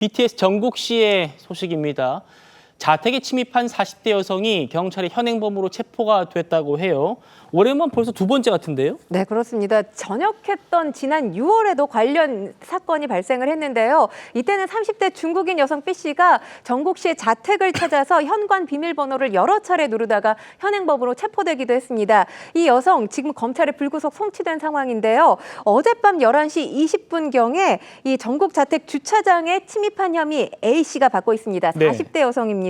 BTS 정국 씨의 소식입니다. 자택에 침입한 40대 여성이 경찰의 현행범으로 체포가 됐다고 해요. 올해만 벌써 두 번째 같은데요? 네, 그렇습니다. 전역했던 지난 6월에도 관련 사건이 발생을 했는데요. 이때는 30대 중국인 여성 B 씨가 정국 씨의 자택을 찾아서 현관 비밀번호를 여러 차례 누르다가 현행범으로 체포되기도 했습니다. 이 여성 지금 검찰에 불구속 송치된 상황인데요. 어젯밤 11시 20분경에 이 정국 자택 주차장에 침입한 혐의 A 씨가 받고 있습니다. 네. 40대 여성입니다.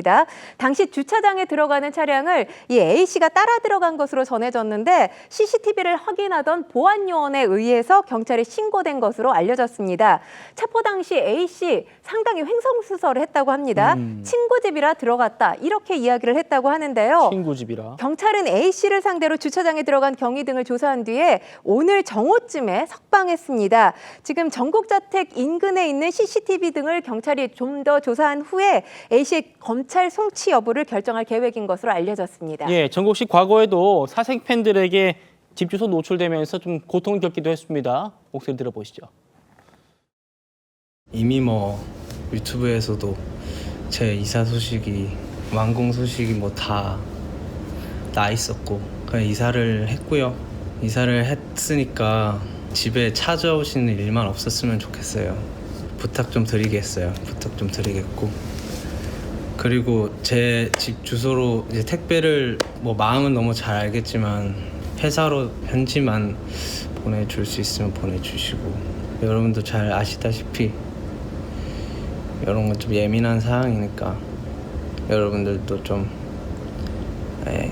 당시 주차장에 들어가는 차량을 이 A 씨가 따라 들어간 것으로 전해졌는데 CCTV를 확인하던 보안 요원에 의해서 경찰에 신고된 것으로 알려졌습니다. 체포 당시 A 씨 상당히 횡성수설을 했다고 합니다. 음. 친구 집이라 들어갔다 이렇게 이야기를 했다고 하는데요. 친구 집이라. 경찰은 A 씨를 상대로 주차장에 들어간 경위 등을 조사한 뒤에 오늘 정오쯤에 석방했습니다. 지금 전국 자택 인근에 있는 CCTV 등을 경찰이 좀 더 조사한 후에 A 씨의 검찰 송치 여부를 결정할 계획인 것으로 알려졌습니다. 예, 정국 씨 과거에도 사생 팬들에게 집 주소 노출되면서 좀 고통을 겪기도 했습니다. 목소리 들어보시죠. 이미 뭐 유튜브에서도 제 이사 소식이 완공 소식이 뭐 다 나 있었고 그냥 이사를 했고요. 이사를 했으니까 집에 찾아오시는 일만 없었으면 좋겠어요. 부탁 좀 드리겠어요. 부탁 좀 드리겠고 그리고 제 집 주소로 이제 택배를 뭐 마음은 너무 잘 알겠지만 회사로 편지만 보내줄 수 있으면 보내주시고 여러분도 잘 아시다시피 이런 건 좀 예민한 사항이니까 여러분들도 좀 예,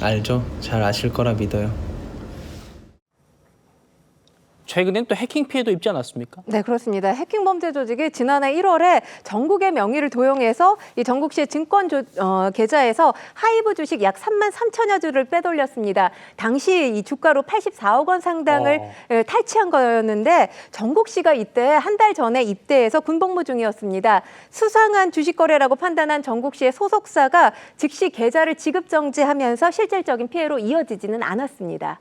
알죠? 잘 아실 거라 믿어요. 최근엔 또 해킹 피해도 입지 않았습니까? 네, 그렇습니다. 해킹 범죄 조직이 지난해 1월에 전국의 명의를 도용해서 이 전국 시의 증권 조, 어, 계좌에서 하이브 주식 약 3만 3천여 주를 빼돌렸습니다. 당시 이 주가로 84억 원 상당을 어. 예, 탈취한 거였는데 전국 씨가 이때 한 달 전에 입대해서 군복무 중이었습니다. 수상한 주식 거래라고 판단한 전국 씨의 소속사가 즉시 계좌를 지급 정지하면서 실질적인 피해로 이어지지는 않았습니다.